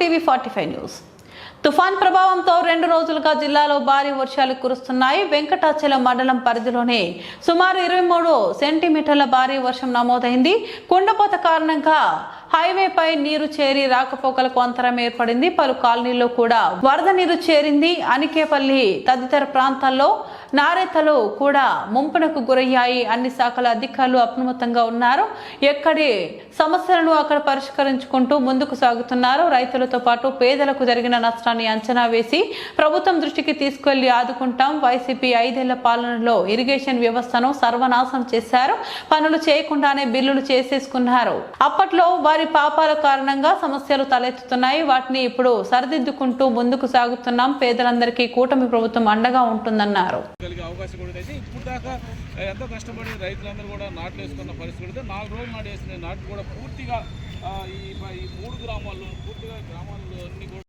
TV forty five news. తుఫాన్ ప్రభావంతో రెండు రోజులుగా జిల్లాలో భారీ వర్షాలు కురుస్తున్నాయి. వెంకటాచలం మండలం పరిధిలోనే సుమారు ఇరవై మూడు సెంటీమీటర్ల భారీ వర్షం నమోదైంది. కుండపోత కారణంగా హైవేపై నీరు చేరి రాకపోకలకు అంతరం ఏర్పడింది. పలు కాలనీల్లో కూడా వరద నీరు చేరింది. అనికేపల్లి తదితర ప్రాంతాల్లో నారేతలు కూడా ముంపునకు గురయ్యాయి. అన్ని శాఖల అధికారులు అప్రమత్తంగా ఉన్నారు. ఎక్కడి సమస్యలను అక్కడ పరిష్కరించుకుంటూ ముందుకు సాగుతున్నారు. రైతులతో పాటు పేదలకు జరిగిన నష్టాన్ని అంచనా వేసి ప్రభుత్వం దృష్టికి తీసుకెళ్ళి ఆదుకుంటాం. వైసీపీ ఐదేళ్ళ పాలనలో ఇరిగేషన్ వ్యవస్థను సర్వనాశనం చేశారు. పనులు చేయకుండానే బిల్లులు చేసేసుకున్నారు. అప్పట్లో వారి పాపాల కారణంగా సమస్యలు తలెత్తుతున్నాయి. వాటిని ఇప్పుడు సరిదిద్దుకుంటూ ముందుకు సాగుతున్నాం. పేదలందరికీ కూటమి ప్రభుత్వం అండగా ఉంటుందన్నారు. కలిగే అవకాశం కూడా అయితే ఇప్పుడు దాకా ఎంతో కష్టపడి రైతులందరూ కూడా నాట్లు వేసుకున్న పరిస్థితి కూడా నాలుగు రోజులు నాటు వేసిన నాటు కూడా పూర్తిగా ఈ ఈ మూడు గ్రామాల్లో పూర్తిగా గ్రామాల్లో అన్ని కూడా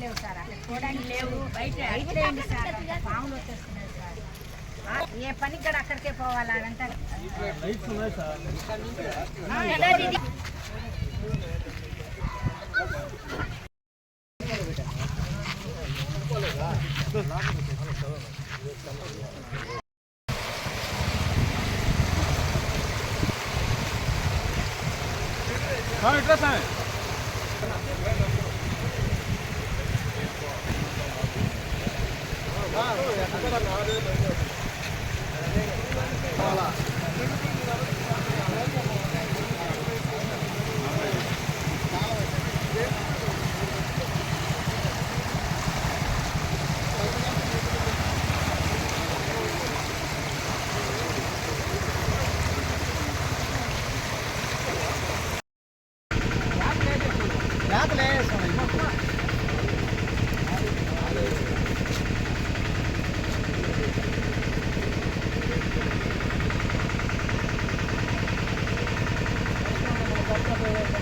లేవు సార్. అక్కడ చూడడానికి లేవు బయట బయట ఏంటి సార్ పాములు వచ్చేస్తున్నాయి సార్ ఏ పని కూడా అక్కడికే పోవాలా ఆ, ఎలా ఇది? ఇట్లా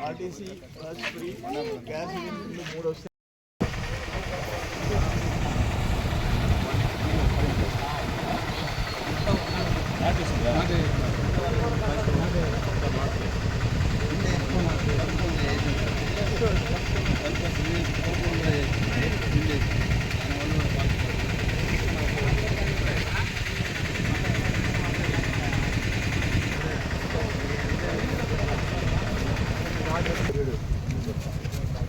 ఆర్టీసీ బస్ ఫ్రీ గ్యాస్ సిలిండర్లు మూడు వస్తాయి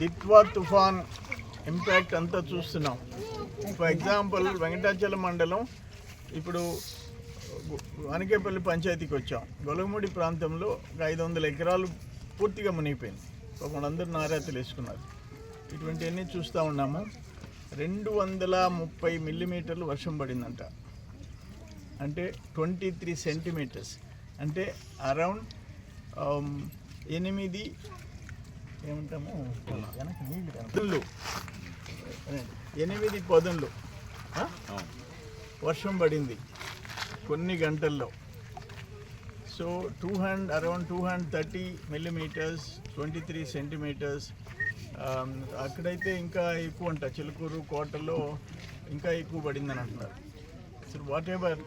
దిత్వా తుఫాన్ ఇంపాక్ట్ అంతా చూస్తున్నాం. ఫర్ ఎగ్జాంపుల్ వెంకటాచలం మండలం ఇప్పుడు అనకేపల్లి పంచాయతీకి వచ్చాం. గొలగముడి ప్రాంతంలో ఒక ఐదు వందల ఎకరాలు పూర్తిగా మునిగిపోయింది. పాపం అందరూ నారాతలు వేసుకున్నారు. ఇటువంటివన్నీ చూస్తూ ఉన్నాము. రెండు వందల ముప్పై మిల్లీమీటర్లు వర్షం పడిందంట. అంటే ట్వంటీ త్రీ సెంటీమీటర్స్. అంటే అరౌండ్ um, ఎనిమిది ఏమంటాము? పదులు ఎనిమిది పదులు వర్షం పడింది కొన్ని గంటల్లో. So two hundred around two hundred thirty millimetres twenty three centimetres అక్కడైతే ఇంకా ఎక్కువ అంట. చిలుకూరు కోటలో ఇంకా ఎక్కువ పడిందని అంటున్నారు. సో వాట్ ఎవర్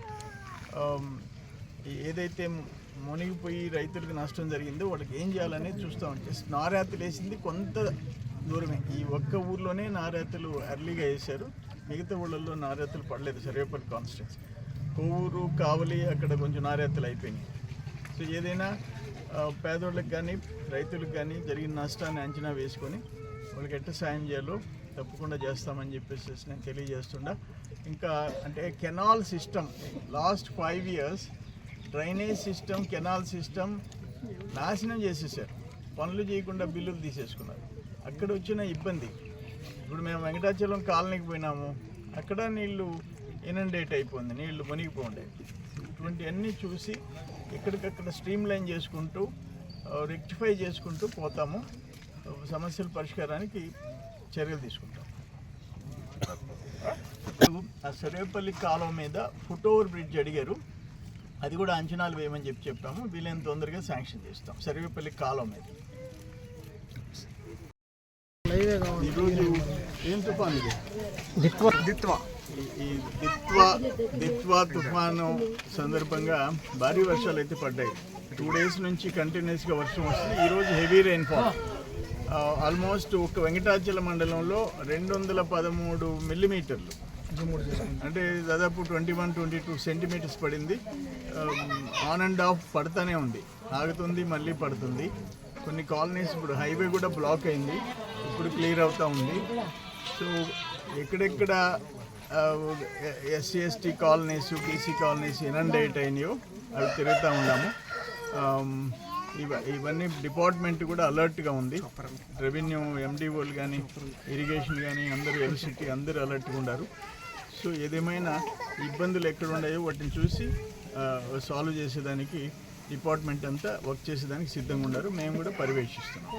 ఏదైతే మునిగిపోయి రైతులకు నష్టం జరిగిందో వాళ్ళకి ఏం చేయాలనేది చూస్తూ ఉంటే. నారాతలు వేసింది కొంత దూరమే. ఈ ఒక్క ఊర్లోనే నారాతలు ఎర్లీగా వేశారు. మిగతా ఊళ్ళల్లో నారాతలు పడలేదు సర్వేపల్లి కాన్స్టిట్యూన్సీ కొవ్వూరు కావలి అక్కడ కొంచెం నారాతలు అయిపోయినాయి. సో ఏదైనా పేదోళ్ళకి కానీ రైతులకు కానీ జరిగిన నష్టాన్ని అంచనా వేసుకొని వాళ్ళకి ఎట్ట సాయం చేయాలో తప్పకుండా చేస్తామని చెప్పేసి నేను తెలియజేస్తుండా. ఇంకా అంటే canal system last five years drainage system canal system నాశనం చేసేసారు. పనులు చేయకుండా బిల్లులు తీసేసుకున్నారు. అక్కడ వచ్చిన ఇబ్బంది. ఇప్పుడు మేము వెంకటాచలం కాలనీకి పోయినాము. అక్కడ నీళ్ళు ఇనండేట్ అయిపోయింది. నీళ్ళు మునిగిపోండే ఇటువంటివన్నీ చూసి ఎక్కడికక్కడ స్ట్రీమ్ లైన్ చేసుకుంటూ రెక్టిఫై చేసుకుంటూ పోతాము. సమస్యల పరిష్కారానికి చర్యలు తీసుకుంటాం. ఆ సర్వేపల్లి కాలువ మీద ఫుట్ ఓవర్ బ్రిడ్జ్ అడిగారు. అది కూడా అంచనాలు వేయమని చెప్పి చెప్పాము. వీలైన తొందరగా శాంక్షన్ చేస్తాం. సర్వేపల్లి కాలువ మీద. ఈరోజు ఏం తుఫాన్ ఇది? దిత్వ. దిత్వ. ఈ- దిత్వా దిత్వా తుఫాను సందర్భంగా భారీ వర్షాలు అయితే పడ్డాయి. టూ డేస్ నుంచి కంటిన్యూస్గా వర్షం వస్తుంది. ఈరోజు హెవీ రెయిన్ఫాల్ ఆల్మోస్ట్ ఒక వెంకటాచల మండలంలో రెండు వందల పదమూడు మిల్లీమీటర్లు అంటే దాదాపు twenty one twenty two centimetres పడింది ఆన్ అండ్ ఆఫ్ పడుతూనే ఉంది. ఆగుతుంది మళ్ళీ పడుతుంది. కొన్ని కాలనీస్ ఇప్పుడు హైవే కూడా బ్లాక్ అయింది. ఇప్పుడు క్లియర్ అవుతూ ఉంది. సో ఎక్కడెక్కడ SC ST colonies BC colonies inundate అయినాయో అవి తిరుగుతూ ఉన్నాము. ఇవ ఇవన్నీ డిపార్ట్మెంట్ కూడా అలర్ట్గా ఉంది. రెవెన్యూ ఎండిఓలు కానీ ఇరిగేషన్ కానీ అందరూ ఎలక్ట్రిసిటీ అందరూ అలర్ట్గా ఉన్నారు సో ఏదేమైనా ఇబ్బందులు ఎక్కడ ఉన్నాయో వాటిని చూసి సాల్వ్ చేసేదానికి డిపార్ట్మెంట్ అంతా వర్క్ చేసేదానికి సిద్ధంగా ఉన్నారు. మేము కూడా పర్యవేక్షిస్తున్నాం.